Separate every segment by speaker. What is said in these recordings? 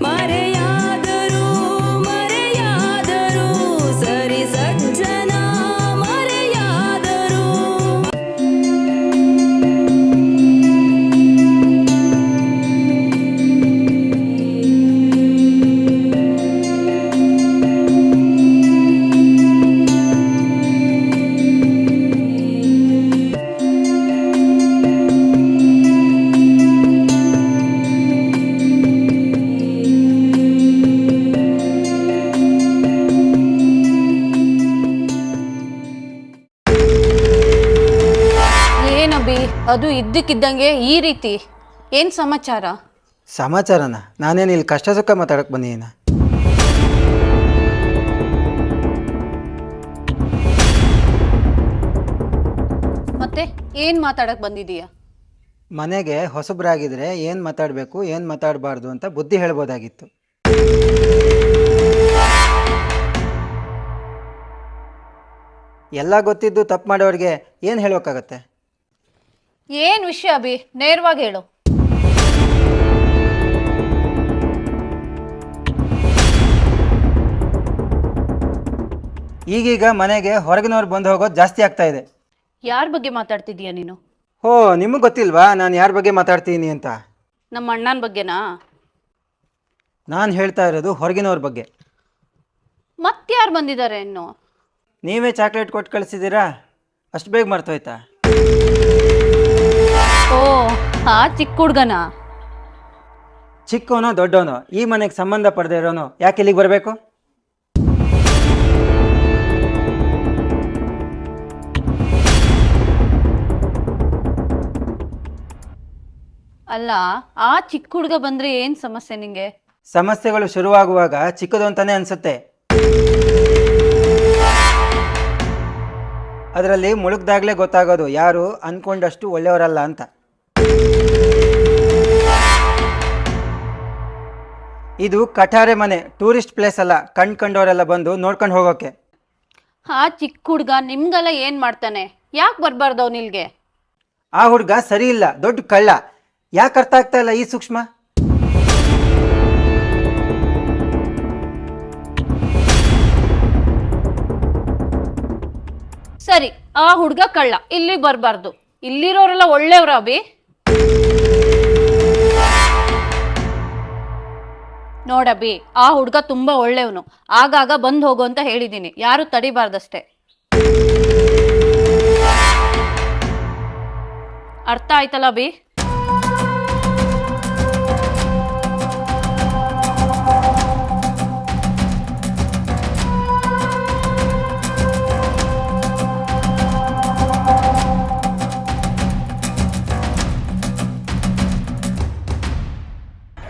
Speaker 1: Mare
Speaker 2: ಏನಬಿ ಅದು ಇದ್ದಕ್ಕಿದ್ದಂಗೆ ಈ ರೀತಿ. ಏನ್ ಸಮಾಚಾರ?
Speaker 3: ಸಮಾಚಾರನ? ನಾನೇನು ಇಲ್ಲಿ ಕಷ್ಟ ಸುಖ ಮಾತಾಡಕ್ಕೆ ಬಂದಿದ್ದೀನ
Speaker 2: ಮತ್ತೆ ಏನ್ ಮಾತಾಡಕ್ ಬಂದಿದೀಯ?
Speaker 3: ಮನೆಗೆ ಹೊಸಬ್ರಾಗಿದ್ರೆ ಏನು ಮಾತಾಡಬೇಕು ಏನು ಮಾತಾಡಬಾರ್ದು ಅಂತ ಬುದ್ಧಿ ಹೇಳ್ಬೋದಾಗಿತ್ತು. ಎಲ್ಲ ಗೊತ್ತಿದ್ದು ತಪ್ಪು ಮಾಡೋರಿಗೆ ಏನು ಹೇಳೋಕ್ಕಾಗತ್ತೆ
Speaker 2: ಏನ್ ವಿಷಯ ಅಭಿ? ನೇರವಾಗಿ ಹೇಳು.
Speaker 3: ಈಗೀಗ ಮನೆಗೆ ಹೊರಗಿನವ್ರು ಬಂದು ಹೋಗೋದು ಜಾಸ್ತಿ ಆಗ್ತಾ ಇದೆ.
Speaker 2: ಯಾರ ಬಗ್ಗೆ ಮಾತಾಡ್ತಿದೀಯ ನೀನು?
Speaker 3: ಹೋ ನಿಮಗೆ ಗೊತ್ತಿಲ್ವಾ? ನಾನು ಯಾರ ಬಗ್ಗೆ ಮಾತಾಡ್ತೀನಿ ಅಂತ.
Speaker 2: ನಮ್ಮ ಅಣ್ಣನ ಬಗ್ಗೆನಾ?
Speaker 3: ನಾನು ಹೇಳ್ತಾ ಇರೋದು ಹೊರಗಿನವ್ರ ಬಗ್ಗೆ.
Speaker 2: ಮತ್ಯಾರು ಬಂದಿದ್ದಾರೆ ಇನ್ನು?
Speaker 3: ನೀವೇ ಚಾಕ್ಲೇಟ್ ಕೊಟ್ಟು ಕಳಿಸಿದ್ದೀರಾ? ಅಷ್ಟು ಬೇಗ ಮರ್ತೋಯ್ತಾ?
Speaker 2: ಚಿಕ್ಕ ಹುಡ್ಗನ?
Speaker 3: ಚಿಕ್ಕವನೋ ದೊಡ್ಡವನು ಈ ಮನೆಗೆ ಸಂಬಂಧ ಪಡೆದೇ ಇರೋನು ಯಾಕೆ ಇಲ್ಲಿಗೆ ಬರಬೇಕು?
Speaker 2: ಅಲ್ಲ ಆ ಚಿಕ್ಕ ಹುಡ್ಗ ಬಂದ್ರೆ ಏನ್ ಸಮಸ್ಯೆ ನಿಂಗೆ?
Speaker 3: ಸಮಸ್ಯೆಗಳು ಶುರುವಾಗುವಾಗ ಚಿಕ್ಕದು ಅಂತಾನೆ ಅನ್ಸುತ್ತೆ. ಅದರಲ್ಲಿ ಮುಳುಗ್ದಾಗ್ಲೇ ಗೊತ್ತಾಗೋದು ಯಾರು ಅನ್ಕೊಂಡಷ್ಟು ಒಳ್ಳೆಯವರಲ್ಲ ಅಂತ. ಇದು ಕಠಾರೆ ಮನೆ ಟೂರಿಸ್ಟ್ ಪ್ಲೇಸ್ ಅಲ್ಲ. ಕಣ್ ಕಂಡವರೆಲ್ಲ ಬಂದು ನೋಡ್ಕೊಂಡು ಹೋಗೋಕೆ.
Speaker 2: ಆ ಚಿಕ್ಕ ಹುಡ್ಗ ನಿಮ್ಗೆಲ್ಲ ಏನ್ ಮಾಡ್ತಾನೆ? ಯಾಕೆ ಬರ್ಬಾರ್ದು ಅವ್ನು ಇಲ್ಗೆ?
Speaker 3: ಆ ಹುಡುಗ ಸರಿ ಇಲ್ಲ ದೊಡ್ಡ ಕಳ್ಳ. ಯಾಕೆ ಅರ್ಥ ಆಗ್ತಾ ಇಲ್ಲ ಈ ಸೂಕ್ಷ್ಮ?
Speaker 2: ಸರಿ ಆ ಹುಡ್ಗ ಕಳ್ಳ. ಇಲ್ಲಿ ಬರ್ಬಾರ್ದು. ಇಲ್ಲಿರೋರೆಲ್ಲ ಒಳ್ಳೆಯವ್ರ ಅಭಿ? ನೋಡಬಿ ಆ ಹುಡುಗ ತುಂಬಾ ಒಳ್ಳೆಯವನು. ಆಗಾಗ ಬಂದ್ ಹೋಗು ಅಂತ ಹೇಳಿದೀನಿ. ಯಾರು ತಡಿಬಾರ್ದಷ್ಟೇ. ಅರ್ಥ ಆಯ್ತಲ್ಲ ಬಿ?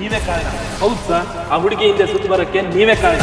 Speaker 4: ನೀವೇ ಕಾರಣ. ಹೌದು ಸರ್, ಆ ಹುಡುಗಿ ಹಿಂದೆ ಸುತ್ತು ಬರಕ್ಕೆ ನೀವೇ ಕಾರಣ.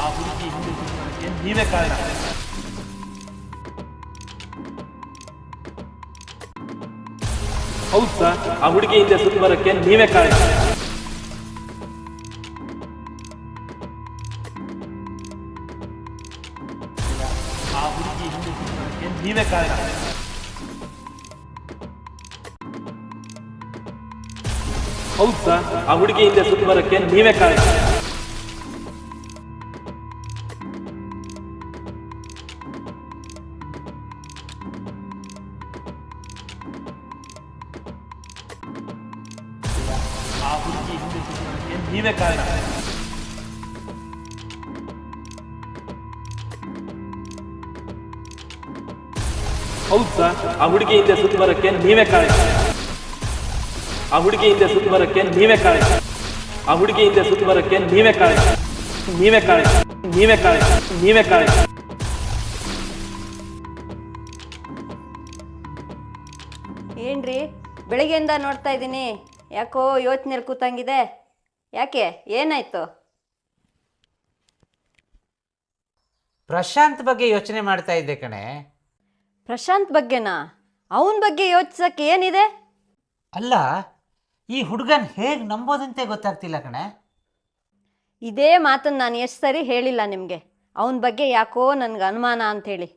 Speaker 4: ಆ ಹುಡುಗಿ ಹಿಂದೆ ಸುತ್ತು ಬರಕ್ಕೆ ನೀವೇ ಕಾರಣ. ಹೌದು ಸರ್, ಆ ಹುಡುಗಿ ಹಿಂದೆ ಸುತ್ತು ಬರಕ್ಕೆ ನೀವೇ ಕಾರಣ. ಆ ಹುಡುಗಿ ಹಿಂದೆ ನೀವೇ ಕಾರಣ ಹೌದು ಆ ಹುಡುಗಿ ಹಿಂದೆ ಸುತ್ತು ಬರೋಕ್ಕೆ ನೀವೇ ಕಾರಣ. ಹೌದು? ಆ ಹುಡುಗಿ ಹಿಂದೆ ಸುತ್ತ ಬರಕ್ಕೆ ನೀವೇ ಕಾರಣ. ಆ ಹುಡುಗಿ ಹಿಂದೆ ಸುತ್ತ ಬರಕ್ಕೆ ನೀವೇ ಕಾರಣ. ಆ ಹುಡುಗಿ ಹಿಂದೆ ಸುತ್ತ ಬರಕ್ಕೆ ನೀವೇ ಕಾರಣ. ನೀವೇ ಕಾರಣ. ನೀವೇ ಕಾರಣ. ನೀವೇ ಕಾರಣ. ಏನ್ರಿ?
Speaker 5: ಬೆಳಿಗ್ಗೆಯಿಂದ ನೋಡ್ತಾ ಇದ್ದೀನಿ. ಯಾಕೋ ಯೋಚನೆಯಲ್ಲಿ ಕೂತಂಗಿದೆ. ಯಾಕೆ? ಏನಾಯ್ತು?
Speaker 6: ಪ್ರಶಾಂತ್ ಬಗ್ಗೆ ಯೋಚನೆ ಮಾಡ್ತಾ ಇದ್ದೆ ಕಣೆ.
Speaker 5: ಪ್ರಶಾಂತ್ ಬಗ್ಗೆನಾ? ಅವನ ಬಗ್ಗೆ ಯೋಚಿಸಕ್ಕೆ ಏನಿದೆ?
Speaker 6: ಅಲ್ಲ ಈ ಹುಡುಗನ್ ಹೇಗೆ ನಂಬೋದಂತೆ ಗೊತ್ತಾಗ್ತಿಲ್ಲ ಕಣೆ.
Speaker 5: ಇದೇ ಮಾತನ್ನು ನಾನು ಎಷ್ಟು ಸರಿ ಹೇಳಿಲ್ಲ ನಿಮಗೆ. ಅವನ ಬಗ್ಗೆ ಯಾಕೋ ನನಗೆ ಅನುಮಾನ ಅಂಥೇಳಿ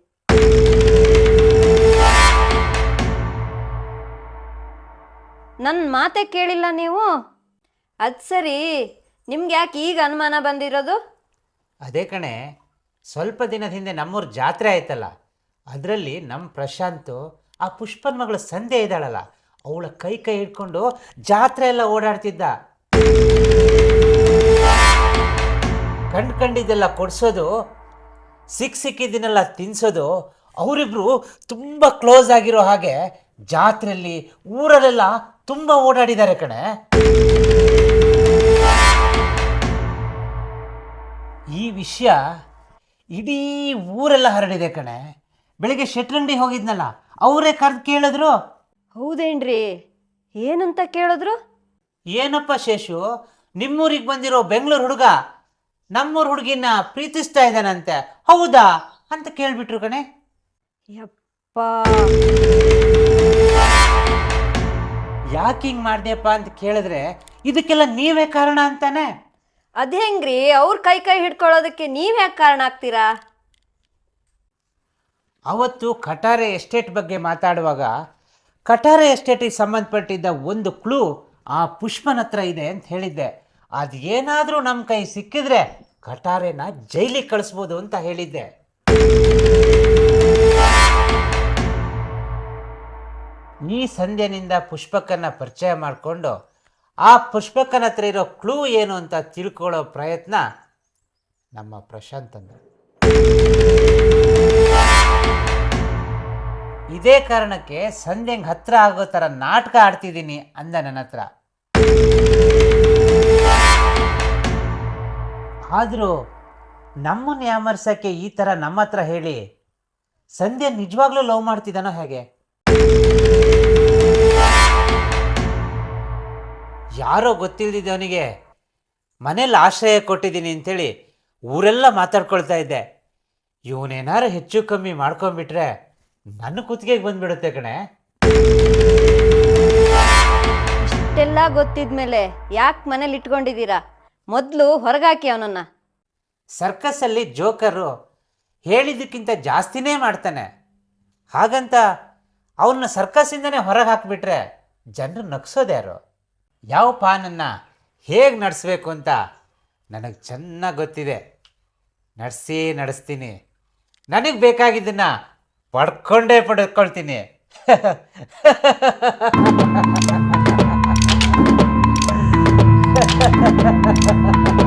Speaker 5: ನನ್ನ ಮಾತೆ ಕೇಳಿಲ್ಲ ನೀವು? ಅದು ಸರಿ ನಿಮ್ಗೆ ಯಾಕೆ ಈಗ ಅನುಮಾನ ಬಂದಿರೋದು?
Speaker 6: ಅದೇ ಕಣೆ ಸ್ವಲ್ಪ ದಿನದ ಹಿಂದೆ ನಮ್ಮೂರ ಜಾತ್ರೆ ಆಯ್ತಲ್ಲ. ಅದರಲ್ಲಿ ನಮ್ಮ ಪ್ರಶಾಂತು ಆ ಪುಷ್ಪನ್ ಮಗಳ ಸಂಧ್ಯೆ ಇದ್ದಾಳಲ್ಲ, ಅವಳ ಕೈ ಕೈ ಹಿಡ್ಕೊಂಡು ಜಾತ್ರೆ ಎಲ್ಲ ಓಡಾಡ್ತಿದ್ದ. ಕಂಡು ಕಂಡಿದ್ದೆಲ್ಲ ಕೊಡಿಸೋದು, ಸಿಕ್ ಸಿಕ್ಕಿದ್ದನ್ನೆಲ್ಲ ತಿನ್ಸೋದು, ಅವರಿಬ್ರು ತುಂಬ ಕ್ಲೋಸ್ ಆಗಿರೋ ಹಾಗೆ ಜಾತ್ರೆಯಲ್ಲಿ ಊರಲ್ಲೆಲ್ಲ ತುಂಬ ಓಡಾಡಿದ್ದಾರೆ ಕಣೆ. ಈ ವಿಷಯ ಇಡೀ ಊರೆಲ್ಲ ಹರಡಿದೆ ಕಣೆ. ಬೆಳಿಗ್ಗೆ ಶೆಟ್ರಂಗಡಿ ಹೋಗಿದ್ನಲ್ಲ ಅವರೇ ಕರೆದು ಕೇಳಿದ್ರು.
Speaker 5: ಹೌದೇನ್ರಿ? ಏನಂತ ಕೇಳಿದ್ರು?
Speaker 6: ಏನಪ್ಪ ಶೇಷು ನಿಮ್ಮೂರಿಗೆ ಬಂದಿರೋ ಬೆಂಗಳೂರು ಹುಡುಗ ನಮ್ಮೂರು ಹುಡುಗಿನ ಪ್ರೀತಿಸ್ತಾ ಇದ್ದಾನಂತೆ ಹೌದಾ ಅಂತ ಕೇಳ್ಬಿಟ್ರು ಕಣೆ.
Speaker 5: ಯಪ್ಪ.
Speaker 6: ಯಾಕೆ ಹಿಂಗೆ ಮಾಡ್ದೆಪ್ಪ ಅಂತ ಕೇಳಿದ್ರೆ ಇದಕ್ಕೆಲ್ಲ ನೀವೇ ಕಾರಣ ಅಂತಾನೆ.
Speaker 5: ಅದು ಹೆಂಗ್ರಿ ಅವ್ರ ಕೈ ಕೈ ಹಿಡ್ಕೊಳ್ಳೋದಕ್ಕೆ ನೀವು ಯಾಕೆ ಕಾರಣ ಆಗ್ತೀರಾ?
Speaker 6: ಅವತ್ತು ಕಟಾರೆ ಎಸ್ಟೇಟ್ ಬಗ್ಗೆ ಮಾತಾಡುವಾಗ ಕಟಾರೆ ಎಸ್ಟೇಟಿಗೆ ಸಂಬಂಧಪಟ್ಟಿದ್ದ ಒಂದು ಕ್ಲೂ ಆ ಪುಷ್ಪನ ಹತ್ರ ಇದೆ ಅಂತ ಹೇಳಿದ್ದೆ. ಅದು ಏನಾದರೂ ನಮ್ಮ ಕೈ ಸಿಕ್ಕಿದ್ರೆ ಕಟಾರೆನ ಜೈಲಿಗೆ ಕಳಿಸ್ಬೋದು ಅಂತ ಹೇಳಿದ್ದೆ. ಈ ಸಂಧ್ಯನಿಂದ ಪುಷ್ಪಕ್ಕನ್ನ ಪರಿಚಯ ಮಾಡಿಕೊಂಡು ಆ ಪುಷ್ಪಕ್ಕನ ಹತ್ರ ಇರೋ ಕ್ಲೂ ಏನು ಅಂತ ತಿಳ್ಕೊಳ್ಳೋ ಪ್ರಯತ್ನ ನಮ್ಮ ಪ್ರಶಾಂತ್ ಅಂದ ಕಾರಣಕ್ಕೆ ಸಂಧ್ಯಂಗೆ ಹತ್ರ ಆಗೋ ಥರ ನಾಟಕ ಆಡ್ತಿದ್ದೀನಿ ಅಂದ ನನ್ನ ಹತ್ರ. ಆದರೂ ನಮ್ಮನ್ನು ಯಾಮರ್ಸಕ್ಕೆ ಈ ಥರ ನಮ್ಮ ಹತ್ರ ಹೇಳಿ ಸಂಧ್ಯೆ ನಿಜವಾಗ್ಲೂ ಲವ್ ಮಾಡ್ತಿದ್ದಾನೋ ಹೇಗೆ? ಯಾರೋ ಗೊತ್ತಿಲ್ದಿದ್ದವನಿಗೆ ಮನೇಲಿ ಆಶ್ರಯ ಕೊಟ್ಟಿದ್ದೀನಿ ಅಂತೇಳಿ ಊರೆಲ್ಲ ಮಾತಾಡ್ಕೊಳ್ತಾ ಇದ್ದೆ. ಇವನೇನಾರು ಹೆಚ್ಚು ಕಮ್ಮಿ ಮಾಡ್ಕೊಂಡ್ಬಿಟ್ರೆ ನನ್ನ ಕುತ್ತಿಗೆಗೆ ಬಂದ್ಬಿಡುತ್ತೆ ಕಣೆ.
Speaker 5: ಇಷ್ಟೆಲ್ಲ ಗೊತ್ತಿದ್ಮೇಲೆ ಯಾಕೆ ಮನೇಲಿ ಇಟ್ಕೊಂಡಿದ್ದೀರಾ? ಮೊದಲು ಹೊರಗಾಕಿ ಅವನನ್ನ.
Speaker 6: ಸರ್ಕಸ್ಸಲ್ಲಿ ಜೋಕರು ಹೇಳಿದ್ದಕ್ಕಿಂತ ಜಾಸ್ತಿನೇ ಮಾಡ್ತಾನೆ. ಹಾಗಂತ ಅವನ್ನ ಸರ್ಕಸ್ಸಿಂದನೇ ಹೊರಗೆ ಹಾಕಿಬಿಟ್ರೆ ಜನರು ನಗ್ಸೋದ್ಯಾರು ಯಾವ ಪಾನನ್ನ ಹೇಗೆ ನಡೆಸ್ಬೇಕು ಅಂತ ನನಗೆ ಚೆನ್ನಾಗಿ ಗೊತ್ತಿದೆ. ನಡೆಸಿ ನಡೆಸ್ತೀನಿ. ನನಗೆ ಬೇಕಾಗಿದ್ದನ್ನು ಪಡ್ಕೊಂಡೇ ಪಡ್ಕೊಳ್ತೀನಿ.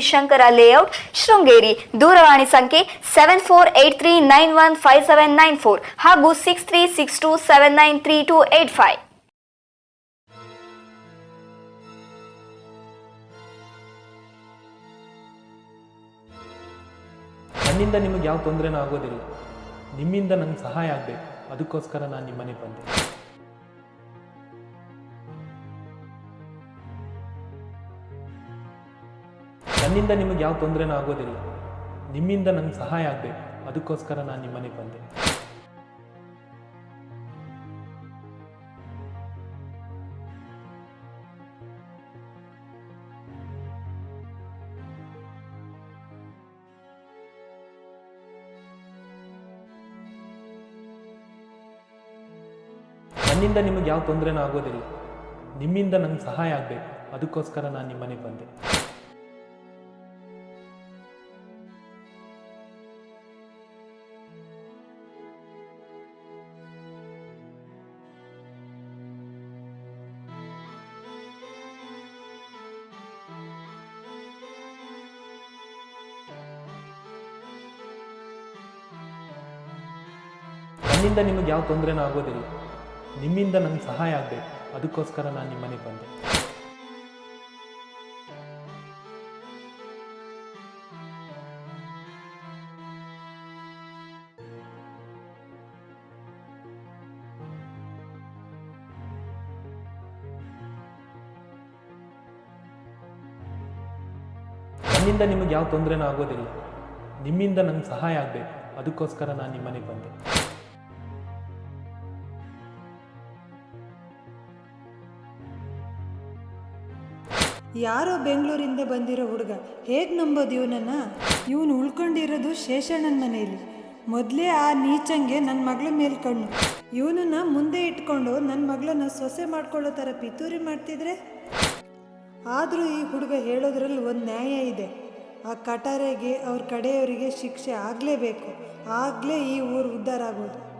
Speaker 7: ಶಂಕರ ಲೇಔಟ್ ಶೃಂಗೇರಿ. ದೂರವಾಣಿ ಸಂಖ್ಯೆ seven four eight three nine one five seven nine four ಹಾಗೂ six three six two seven nine three two eight five
Speaker 4: ನನ್ನಿಂದ ನಿಮಗೆ ಯಾವ ತೊಂದರೆನೂ ಆಗೋದಿಲ್ಲ. ನಿಮ್ಮಿಂದ ನನಗೆ ಸಹಾಯ ಆಗಬೇಕು. ಅದಕ್ಕೋಸ್ಕರ ನಾನು ನಿಮ್ಮನೆ ಬಂದೆ. ನನ್ನಿಂದ ನಿಮಗೆ ಯಾವ ತೊಂದರೆನೂ ಆಗೋದಿಲ್ಲ. ನಿಮ್ಮಿಂದ ನನಗೆ ಸಹಾಯ ಆಗಬೇಕು. ಅದಕ್ಕೋಸ್ಕರ ನಾನು ನಿಮ್ಮನೆ ಬಂದೆ. ನನ್ನಿಂದ ನಿಮಗೆ ಯಾವ ತೊಂದರೆನೂ ಆಗೋದಿಲ್ಲ. ನಿಮ್ಮಿಂದ ನನಗೆ ಸಹಾಯ ಆಗಬೇಕು. ಅದಕ್ಕೋಸ್ಕರ ನಾನು ನಿಮ್ಮನೆಗೆ ಬಂದೆ. ನನ್ನಿಂದ ನಿಮಗೆ ಯಾವ ತೊಂದರೆನೂ ಆಗೋದಿಲ್ಲ. ನಿಮ್ಮಿಂದ ನನಗೆ ಸಹಾಯ ಆಗಬೇಕು. ಅದಕ್ಕೋಸ್ಕರ ನಾನು ನಿಮ್ಮ ಮನೆಗೆ ಬಂದೆ. ನನ್ನಿಂದ ನಿಮಗೆ ಯಾವ ತೊಂದರೆನೂ ಆಗೋದಿಲ್ಲ. ನಿಮ್ಮಿಂದ ನನಗೆ ಸಹಾಯ ಆಗಬೇಕು. ಅದಕ್ಕೋಸ್ಕರ ನಾನು ನಿಮ್ಮ ಮನೆಗೆ ಬಂದೆ.
Speaker 8: ಯಾರೋ ಬೆಂಗಳೂರಿಂದ ಬಂದಿರೋ ಹುಡುಗ. ಹೇಗೆ ನಂಬೋದು ಇವನನ್ನ? ಇವನು ಉಳ್ಕೊಂಡಿರೋದು ಶೇಷಣ್ಣನ ಮನೆಯಲ್ಲಿ. ಮೊದಲೇ ಆ ನೀಚಂಗೆ ನನ್ನ ಮಗಳ ಮೇಲೆ ಕಣ್ಣು. ಇವನನ್ನ ಮುಂದೆ ಇಟ್ಕೊಂಡು ನನ್ನ ಮಗಳನ್ನ ಸೊಸೆ ಮಾಡ್ಕೊಳ್ಳೋ ಥರ ಪಿತೂರಿ ಮಾಡ್ತಿದ್ರೆ? ಆದರೂ ಈ ಹುಡುಗ ಹೇಳೋದ್ರಲ್ಲಿ ಒಂದು ನ್ಯಾಯ ಇದೆ. ಆ ಕಟಾರೆಗೆ, ಅವ್ರ ಕಡೆಯವರಿಗೆ ಶಿಕ್ಷೆ ಆಗಲೇಬೇಕು. ಆಗಲೇ ಈ ಊರು ಉದ್ಧಾರ ಆಗೋದು.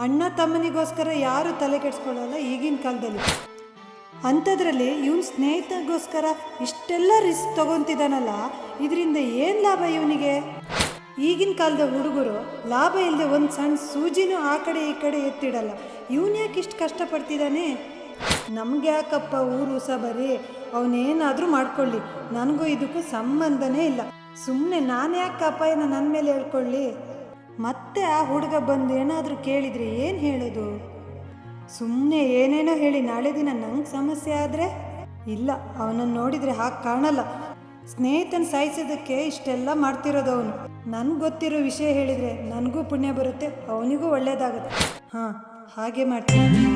Speaker 8: ಅಣ್ಣ ತಮ್ಮನಿಗೋಸ್ಕರ ಯಾರು ತಲೆ ಕೆಡಿಸ್ಕೊಳ್ಳಲ್ಲ ಈಗಿನ ಕಾಲದಲ್ಲಿ. ಅಂಥದ್ರಲ್ಲಿ ಇವನ್ ಸ್ನೇಹಿತಗೋಸ್ಕರ ಇಷ್ಟೆಲ್ಲ ರಿಸ್ಕ್ ತಗೊಂತಿದ್ದಾನಲ್ಲ, ಇದರಿಂದ ಏನು ಲಾಭ ಇವನಿಗೆ? ಈಗಿನ ಕಾಲದ ಹುಡುಗರು ಲಾಭ ಇಲ್ಲದೆ ಒಂದು ಸಣ್ಣ ಸೂಜಿನೂ ಆ ಕಡೆ ಈ ಕಡೆ ಎತ್ತಿಡಲ್ಲ. ಇವನು ಯಾಕೆ ಇಷ್ಟು ಕಷ್ಟಪಡ್ತಿದ್ದಾನೆ? ನಮ್ಗೆ ಯಾಕಪ್ಪ ಊರು ಸಹ ಬರೀ ಅವನೇನಾದರೂ ಮಾಡ್ಕೊಳ್ಳಿ, ನನಗೂ ಇದಕ್ಕೂ ಸಂಬಂಧನೇ ಇಲ್ಲ. ಸುಮ್ಮನೆ ನಾನು ಯಾಕೆ ಅಪಾಯನ ನನ್ನ ಮೇಲೆ ಹೇಳ್ಕೊಳ್ಳಿ? ಮತ್ತೆ ಆ ಹುಡುಗ ಬಂದು ಏನಾದರೂ ಕೇಳಿದರೆ ಏನು ಹೇಳೋದು? ಸುಮ್ಮನೆ ಏನೇನೋ ಹೇಳಿ ನಾಳೆ ದಿನ ನಂಗೆ ಸಮಸ್ಯೆ ಆದರೆ ಇಲ್ಲ, ಅವನನ್ನು ನೋಡಿದರೆ ಹಾಗೆ ಕಾಣಲ್ಲ. ಸ್ನೇಹಿತನ ಸಾಯಿಸೋದಕ್ಕೆ ಇಷ್ಟೆಲ್ಲ ಮಾಡ್ತಿರೋದು ಅವನು ನನಗೆ ಗೊತ್ತಿರೋ ವಿಷಯ ಹೇಳಿದರೆ ನನಗೂ ಪುಣ್ಯ ಬರುತ್ತೆ, ಅವನಿಗೂ ಒಳ್ಳೇದಾಗುತ್ತೆ. ಹಾಂ, ಹಾಗೆ ಮಾಡ್ತೀನಿ.